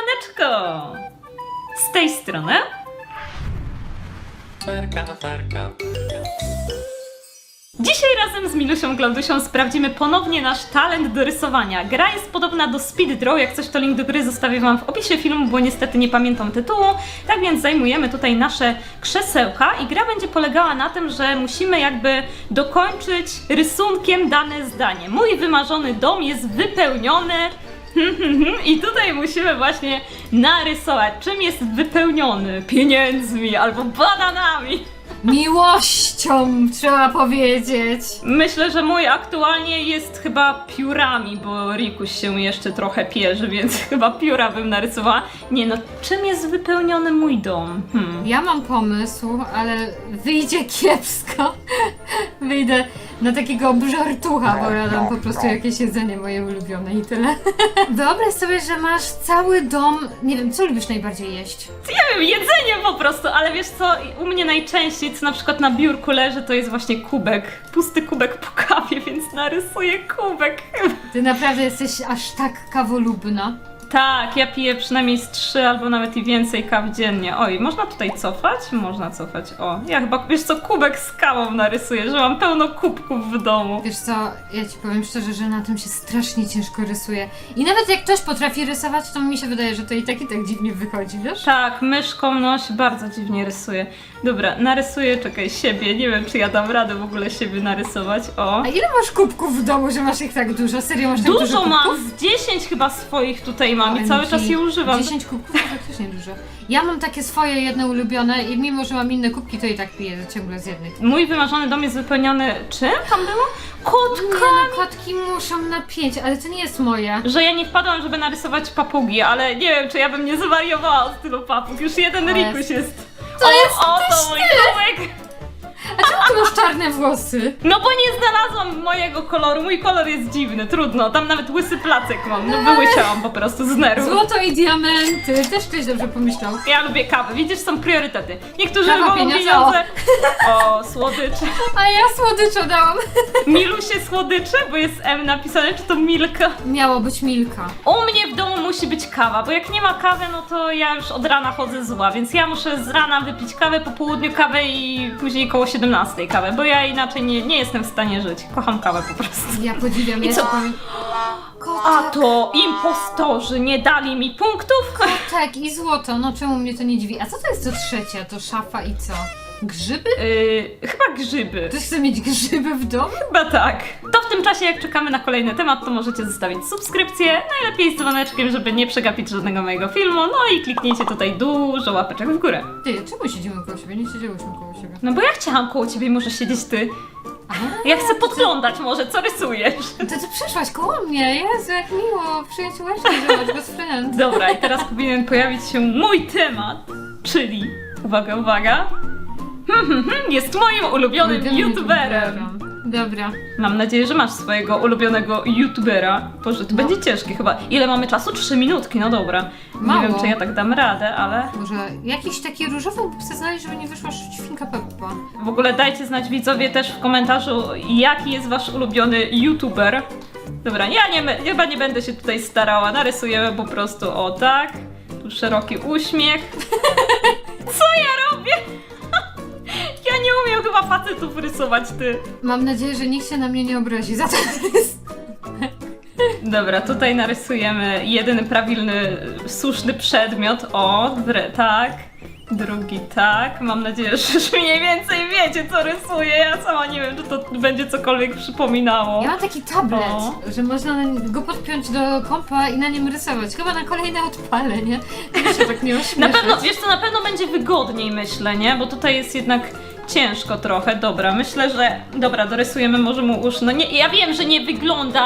Siemaneczko! Z tej strony Ferka, ferka. Dzisiaj razem z Milusią Glaudusią sprawdzimy ponownie nasz talent do rysowania. Gra jest podobna do Speed Draw, jak coś to link do gry zostawię wam w opisie filmu, bo niestety nie pamiętam tytułu. Tak więc zajmujemy tutaj nasze krzesełka i gra będzie polegała na tym, że musimy jakby dokończyć rysunkiem dane zdanie. Mój wymarzony dom jest wypełniony i tutaj musimy właśnie narysować, czym jest wypełniony. Pieniędzmi albo bananami. Miłością, trzeba powiedzieć. Myślę, że mój aktualnie jest chyba piórami, bo Rikuś się jeszcze trochę pierzy, więc chyba pióra bym narysowała. Nie no, czym jest wypełniony mój dom? Hmm. Ja mam pomysł, ale wyjdzie kiepsko. Wyjdę na takiego obżartucha, bo ja dam po prostu jakieś jedzenie moje ulubione i tyle. Wyobraź sobie, że masz cały dom. Nie wiem, co lubisz najbardziej jeść? Nie wiem, jedzenie po prostu, ale wiesz co, u mnie najczęściej, co na przykład na biurku leży, to jest właśnie kubek. Pusty kubek po kawie, więc narysuję kubek. Ty naprawdę jesteś aż tak kawolubna. Tak, ja piję przynajmniej z trzy albo nawet i więcej kaw dziennie. Oj, można tutaj cofać? Można cofać. O, ja chyba, wiesz co, kubek z kawą narysuję, że mam pełno kubków w domu. Wiesz co, ja ci powiem szczerze, że na tym się strasznie ciężko rysuje. I nawet jak ktoś potrafi rysować, to mi się wydaje, że to i tak i tak dziwnie wychodzi, wiesz? Tak, myszką no się bardzo dziwnie rysuje. Dobra, narysuję, czekaj, siebie. Nie wiem, czy ja dam radę w ogóle siebie narysować. O. A ile masz kubków w domu, że masz ich tak dużo? Serio masz tak dużo Dużo kubków? mam, z 10 chyba swoich tutaj mam i cały czas je używam. 10 kubków to faktycznie dużo. Ja mam takie swoje jedne ulubione i mimo, że mam inne kubki, to i tak piję ciągle z jednych. Mój wymarzony dom jest wypełniony czym tam było? Nie Kotka! no, kotki muszą na pięć, ale to nie jest moje. Że ja nie wpadłam, żeby narysować papugi, ale nie wiem, czy ja bym nie zwariowała od tylu papug. Już jeden Rikuś jest- jest. To o, jest o, to mój kubek! A czemu ty czarne włosy? No bo nie znalazłam mojego koloru, mój kolor jest dziwny, trudno. Tam nawet łysy placek mam, no wyłysiałam po prostu z nerwów. Złoto i diamenty, też ktoś dobrze pomyślał. Ja lubię kawę, widzisz, są priorytety. Niektórzy Kawa, wolą pieniądze, pieniądze. O, słodycze. A ja słodyczo dałam. Milusie słodycze, bo jest M napisane, czy to Milka? Miało być Milka. U mnie w domu musi być kawa, bo jak nie ma kawy, no to ja już od rana chodzę zła, więc ja muszę z rana wypić kawę, po południu kawę i później koło 17 kawę, bo ja inaczej nie, nie jestem w stanie żyć. Kocham kawę po prostu. Ja podziwiam, I ja co? A to impostorzy nie dali mi punktów? Tak, i złoto, no czemu mnie to nie dziwi? A co to jest to trzecia? To szafa i co? Grzyby? Yy, chyba grzyby. Ktoś chce mieć grzyby w domu? Chyba tak. To w tym czasie, jak czekamy na kolejny temat, to możecie zostawić subskrypcję, najlepiej z dzwoneczkiem, żeby nie przegapić żadnego mojego filmu, no i kliknijcie tutaj dużo łapeczek w górę. Ty, czemu siedzimy koło siebie? Nie siedziałyśmy koło siebie. No bo ja chciałam koło ciebie, może siedzieć ty. A, Ja chcę podglądać może, co rysujesz. To ty przyszłaś koło mnie, Jezu, jak miło, przyjaciółeczki, zobacz, best friend. Dobra, i teraz powinien pojawić się mój temat, czyli, uwaga, uwaga, jest moim ulubionym Ulubiony youtuberem. Dobra. Mam nadzieję, że masz swojego ulubionego youtubera. Boże, to No. będzie ciężkie chyba. Ile mamy czasu? Trzy minutki, no dobra. Mało. Nie wiem, czy ja tak dam radę, ale Może jakiś taki różowy chcę znaleźć, żeby nie wyszła świnka Peppa. w ogóle dajcie znać widzowie też w komentarzu, jaki jest wasz ulubiony youtuber. Dobra, ja nie, chyba nie będę się tutaj starała, narysujemy po prostu o tak. Tu szeroki uśmiech. ty. Mam nadzieję, że nikt się na mnie nie obrazi za ten rys. Dobra, tutaj narysujemy jedyny prawilny, słuszny przedmiot. O, dre, tak. Drugi tak. Mam nadzieję, że już mniej więcej wiecie, co rysuję. Ja sama nie wiem, czy to będzie cokolwiek przypominało. Ja mam taki tablet, że można na- go podpiąć do kompa i na nim rysować. Chyba na kolejne odpalę, nie? Nie się tak nie Na ośmieszać. pewno, wiesz co, na pewno będzie wygodniej, myślę, nie? Bo tutaj jest jednak ciężko trochę. Dobra, myślę, że... Dobra, dorysujemy może mu uszy. No nie, ja wiem, że nie wygląda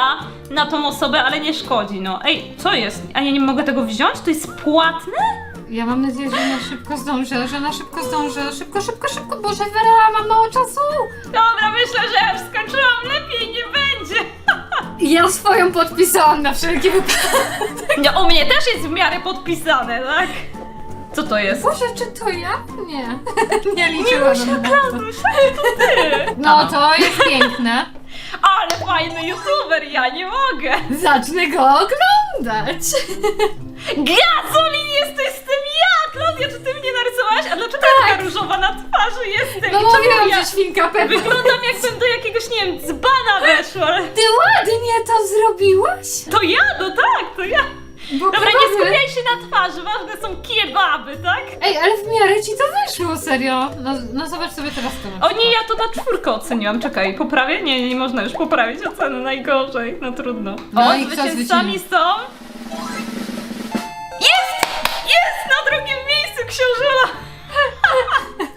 na tą osobę, ale nie szkodzi, no. Ej, co jest? A ja nie mogę tego wziąć? To jest płatne? Ja mam nadzieję, że na szybko zdążę, że na szybko zdążę. Szybko, szybko, szybko, Boże, Vera, mam mało czasu! Dobra, myślę, że ja już skończyłam. Lepiej nie będzie. Ja swoją podpisałam na wszelki wypadek. Nie, u mnie też jest w miarę podpisane, tak? Co to jest? Boże, czy to ja? Nie. Nie liczyłam na to. Ty! No, to jest piękne. Ale fajny youtuber, ja nie mogę! Zacznę go oglądać! Gazolin jesteś z tym ja! Klaudia, czy ty mnie narysowałaś? A dlaczego ja taka różowa na twarzy jestem? No I czemu mówiłam, ja że świnka Pepa. wyglądam jakbym do jakiegoś, nie wiem, dzbana weszła. Ty ładnie to zrobiłaś? To ja, no tak, to ja. Bo Dobra, nie kebaby- skupiaj się na twarzy, ważne są kiebaby, tak? Ej, ale w miarę ci to wyszło, serio. No, no zobacz sobie teraz to na O nie, ja to na czwórkę oceniłam. Czekaj, poprawię? Nie, nie można już poprawić oceny, najgorzej. No trudno. No o, i kto zwycięzcami są... Jest! Jest! Na drugim miejscu książula!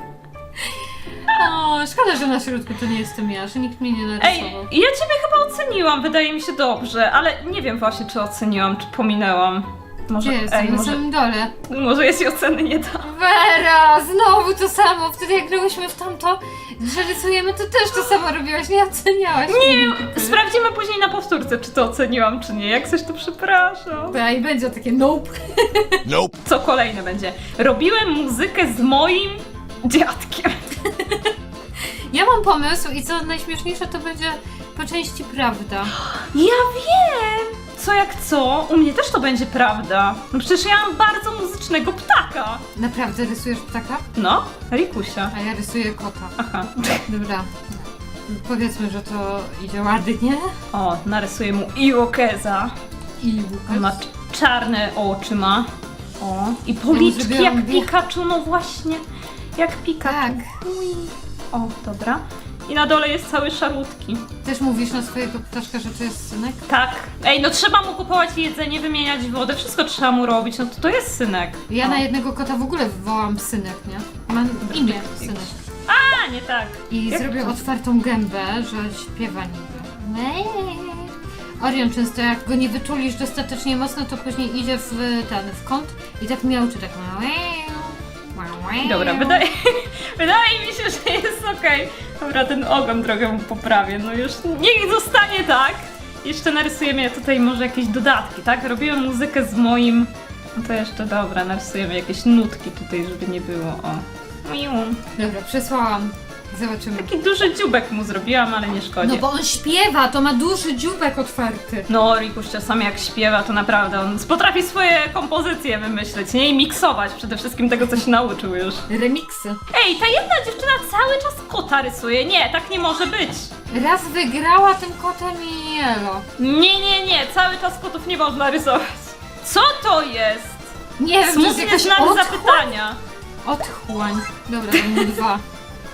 O, szkoda, że na środku to nie jestem ja, że nikt mnie nie Ej, narysował. ja ciebie chyba oceniłam, wydaje mi się dobrze, ale nie wiem właśnie, czy oceniłam, czy pominęłam. Może, Gdzie jestem? ej, na może, samym dole. może jest i oceny nie da. Wera, znowu to samo. Wtedy jak grałyśmy w tamto, że rysujemy, to też to samo robiłaś, nie oceniałaś. Nie, sprawdzimy później na powtórce, czy to oceniłam, czy nie. Jak coś, to przepraszam. Tak, i będzie takie nope. Nope. Co kolejne będzie? Robiłem muzykę z moim dziadkiem. Ja mam pomysł i co najśmieszniejsze, to będzie po części prawda. Ja wiem! Co jak co? U mnie też to będzie prawda. No przecież ja mam bardzo muzycznego ptaka. Naprawdę rysujesz ptaka? No, Rikusia. A ja rysuję kota. Aha. Dobra. Powiedzmy, że to idzie ładnie. O, narysuję mu Irokeza. I On ma czarne oczy ma. O, i policzki zrobiłam jak bieg- Pikachu, no właśnie. Jak Pikachu. Tak. Ui. O, dobra. I na dole jest cały szarutki. Też mówisz na swojego ptaszka, że to jest synek? Tak. Ej, no trzeba mu kupować jedzenie, wymieniać wodę, wszystko trzeba mu robić, no to to jest synek. Ja o. na jednego kota w ogóle wołam synek, nie? Mam imię synek. A, nie tak. I Jak zrobię to? otwartą gębę, że śpiewa niby. Orion często jak go nie wyczulisz dostatecznie mocno, to później idzie w ten, w kąt i tak miałczy tak Dobra, wydaje, wydaje mi się, że jest okej. Dobra, ten ogon mu poprawię. No już niech zostanie tak. Jeszcze narysujemy tutaj może jakieś dodatki, tak? Robiłem muzykę z moim... No to jeszcze dobra, narysujemy jakieś nutki tutaj, żeby nie było, o. Dobra, przesłałam. Zobaczymy. Taki duży dziubek mu zrobiłam, ale nie szkodzi. No bo on śpiewa, to ma duży dziubek otwarty. No, Rikuś czasami jak śpiewa, to naprawdę on potrafi swoje kompozycje wymyśleć, nie? I miksować przede wszystkim tego, co się nauczył już. Remiksy. Ej, ta jedna dziewczyna cały czas kota rysuje. Nie, tak nie może być. Raz wygrała tym kotem i elo. Nie, nie, nie, cały czas kotów nie można rysować. Co to jest? Nie wiem, to jest Smutny jakaś znak otchłań. zapytania. Otchłań. Dobra, to dwa.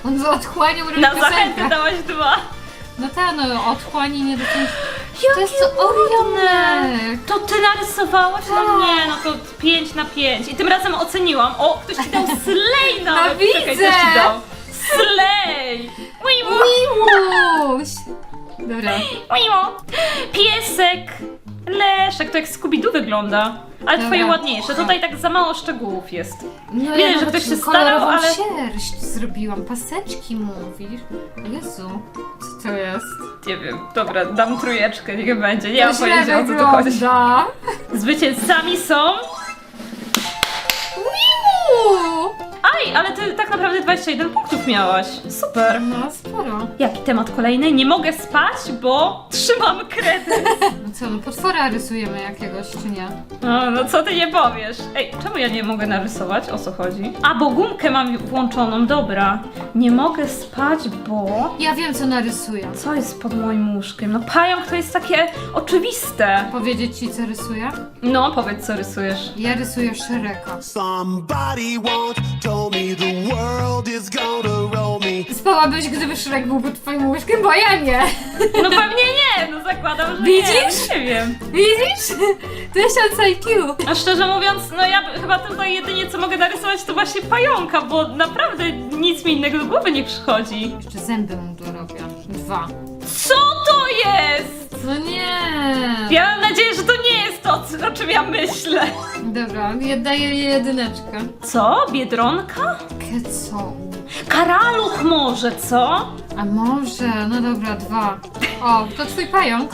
On z otchłanią robi Na piosenkę. zachętę dałaś dwa. No tak, no otchłań i nie do końca. Jakie To jest orionek. To ty narysowałaś? No Tak. nie, no to 5 na 5. I tym razem oceniłam. O, ktoś ci dał slay nawet. No Czekaj, widzę. ktoś ci dał. Slay! Miło! Dobra. miło. Piesek. Leszek, to jak Scooby-Doo wygląda. Ale Dobra. twoje ładniejsze. Tutaj tak za mało szczegółów jest. No Widać, że nawet ktoś się kolorową starał, ale- sierść zrobiłam. Paseczki mówisz. Jezu, co to jest? Nie wiem, dobra, dam trójeczkę, niech będzie. Nie mam To źle pojęcia o co tu chodzi. wygląda. Zwycięzcami są... Miwu! Aj, ale ty tak naprawdę 21 punktów miałaś. Super. No sporo. Jaki temat kolejny? Nie mogę spać, bo trzymam kredyt. No co, no potwora rysujemy jakiegoś, czy nie? No, no co ty nie powiesz? Ej, czemu ja nie mogę narysować? O co chodzi? A, bo gumkę mam włączoną, dobra. Nie mogę spać, bo... Ja wiem, co narysuję. Co jest pod moim łóżkiem? No pająk to jest takie oczywiste. Powiedzieć ci, co rysuję? No, powiedz co rysujesz. Ja rysuję Szereka. Somebody me the world is gonna roll me. Spałabyś, gdyby Szrek był pod twoim łóżkiem, bo ja nie. No pewnie nie, no zakładam, że Widzisz? nie. Nie wiem. Widzisz? Tysiąc IQ. A szczerze mówiąc, no ja chyba tutaj jedynie co mogę narysować to właśnie pająka, bo naprawdę nic mi innego do głowy nie przychodzi. Jeszcze zęby mu dorobię. Dwa. Co to jest? No nie. Ja mam nadzieję, że to to, o czym ja myślę. Dobra, ja daję jedyneczkę. Co? Biedronka? Keco. Karaluch może, co? A może, no dobra, dwa. O, to twój pająk.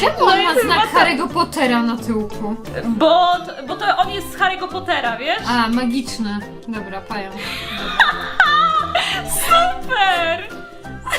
Czemu No on i ma chyba znak tak. Harry'ego Pottera na tyłku? Bo, bo to on jest z Harry'ego Pottera, wiesz? A, magiczny. Dobra, pająk. Super!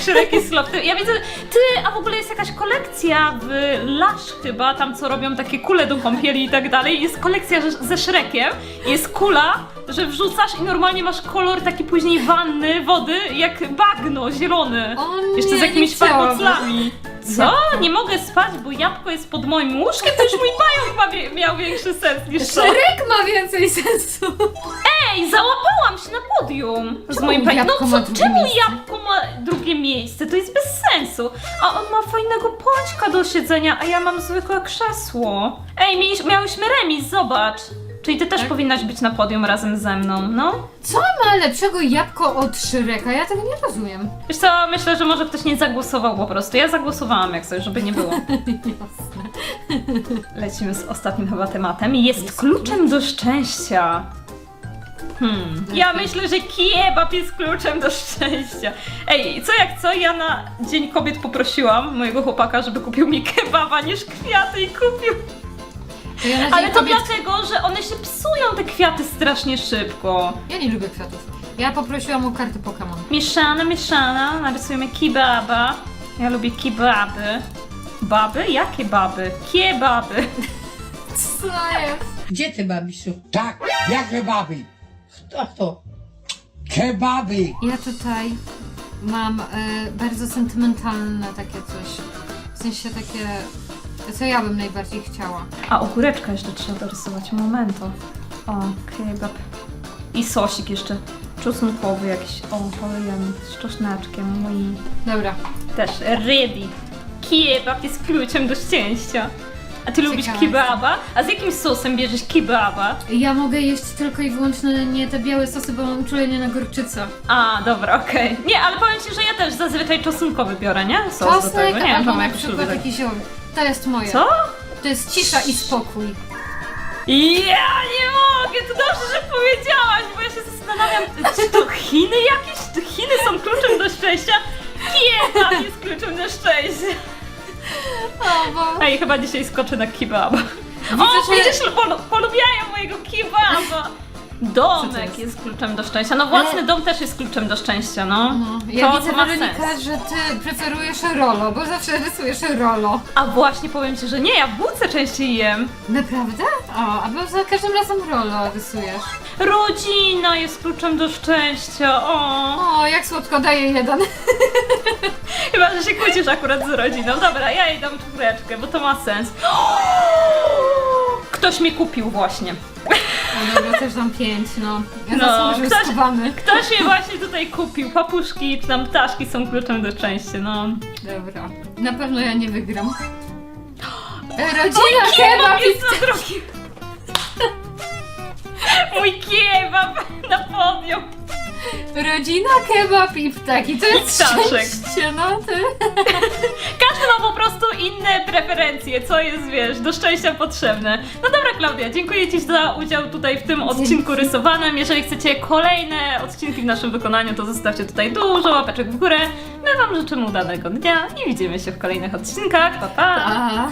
Szrek jest. Ja widzę, ty, a w ogóle jest jakaś kolekcja w Lush chyba, tam co robią takie kule do kąpieli i tak dalej. Jest kolekcja że- ze Szrekiem, jest kula, że wrzucasz i normalnie masz kolor taki później wanny, wody, jak bagno, zielony. O Jeszcze nie, z jakimiś chciałabym. Co? Nie mogę spać, bo jabłko jest pod moim łóżkiem? To już mój pająk ma wie- miał większy sens niż to. Szereg ma więcej sensu. Ej, załapałam się na podium z Czemu moim pająkiem. jabłko No ma co, drugie czemu miejsce? jabłko ma drugie miejsce? To jest bez sensu. A on ma fajnego pączka do siedzenia, a ja mam zwykłe krzesło. Ej, mieliś, miałyśmy remis, zobacz. Czyli ty też Tak? powinnaś być na podium razem ze mną, no? Co ma lepszego jabłko od Szreka? Ja tego nie rozumiem. Wiesz co, myślę, że może ktoś nie zagłosował po prostu. Ja zagłosowałam jak coś, żeby nie było. Jasne. Lecimy z ostatnim chyba tematem. Jest kluczem do szczęścia. Hmm. Ja myślę, że kiebab jest kluczem do szczęścia. Ej, co jak co, ja na Dzień Kobiet poprosiłam mojego chłopaka, żeby kupił mi kebaba niż kwiaty i kupił. To ja na Ale to kobiet... dlatego, że one się te kwiaty, strasznie szybko. Ja nie lubię kwiatów. Ja poprosiłam o karty Pokémon. Mieszana, mieszana, narysujemy kebaba. Ja lubię kebaby. Baby? Jakie baby? Kebaby. Co jest? Gdzie ty, babisiu? Tak, jak kebaby. Kto to? Kebaby. Ja tutaj mam e, bardzo sentymentalne takie coś. W sensie takie, co ja bym najbardziej chciała. A ogóreczka jeszcze trzeba dorysować. Momento. O, kebab. I sosik jeszcze czosnkowy jakiś. O, polejemy z czosnaczkiem. Mój Dobra. też ready. Kebab jest kluczem do szczęścia. A ty lubisz Ciekawe. kebaba? A z jakim sosem bierzesz kebaba? Ja mogę jeść tylko i wyłącznie nie te białe sosy, bo mam uczulenie na gorczycę. A, dobra, okej. Nie, ale powiem ci, że ja też zazwyczaj czosnkowy biorę, nie? Sos do Czosnek tego. Nie wiem, albo czemu na jak przykład lubię. jakiś ołów. To jest moje. Co? To jest cisza i spokój. Ja nie mogę, to dobrze, że powiedziałaś, bo ja się zastanawiam, czy to Chiny jakieś? Czy Chiny są kluczem do szczęścia? Kebab jest kluczem do szczęścia. O, bo... Ej, chyba dzisiaj skoczę na kebaba. Widzę, O, że- widzisz, polu, polubiają mojego kebaba. Domek jest? kluczem do szczęścia. No własny Ale- dom też jest kluczem do szczęścia, no. No, ja to, widzę, ma Weronika, że ty preferujesz rolo, bo zawsze rysujesz rolo. A właśnie powiem ci, że nie, ja bułce częściej jem. Naprawdę? O, a bo za każdym razem rolo rysujesz. Rodzina jest kluczem do szczęścia, o. O, jak słodko daje jeden. Chyba, że się kłócisz akurat z rodziną. Dobra, ja jej dam czwóreczkę, bo to ma sens. Ktoś mnie kupił właśnie. O, dobra, też dam pięć, no. Ja No, ktoś-. Ktoś mnie właśnie tutaj kupił. Papuszki czy tam ptaszki są kluczem do szczęścia, no. Dobra. Na pewno ja nie wygram. E, Rodzina Mój kebab kebab i jest na drugim. Mój kebab na podium. Rodzina, kebab i ptaki. To jest ptaszek. szczęście, no ty. Każdy ma po prostu inne preferencje, co jest, wiesz, do szczęścia potrzebne. No dobra, Klaudia, dziękuję Ci za udział tutaj w tym odcinku rysowanym. Jeżeli chcecie kolejne odcinki w naszym wykonaniu, to zostawcie tutaj dużo łapeczek w górę. My Wam życzymy udanego dnia i widzimy się w kolejnych odcinkach. Pa, pa!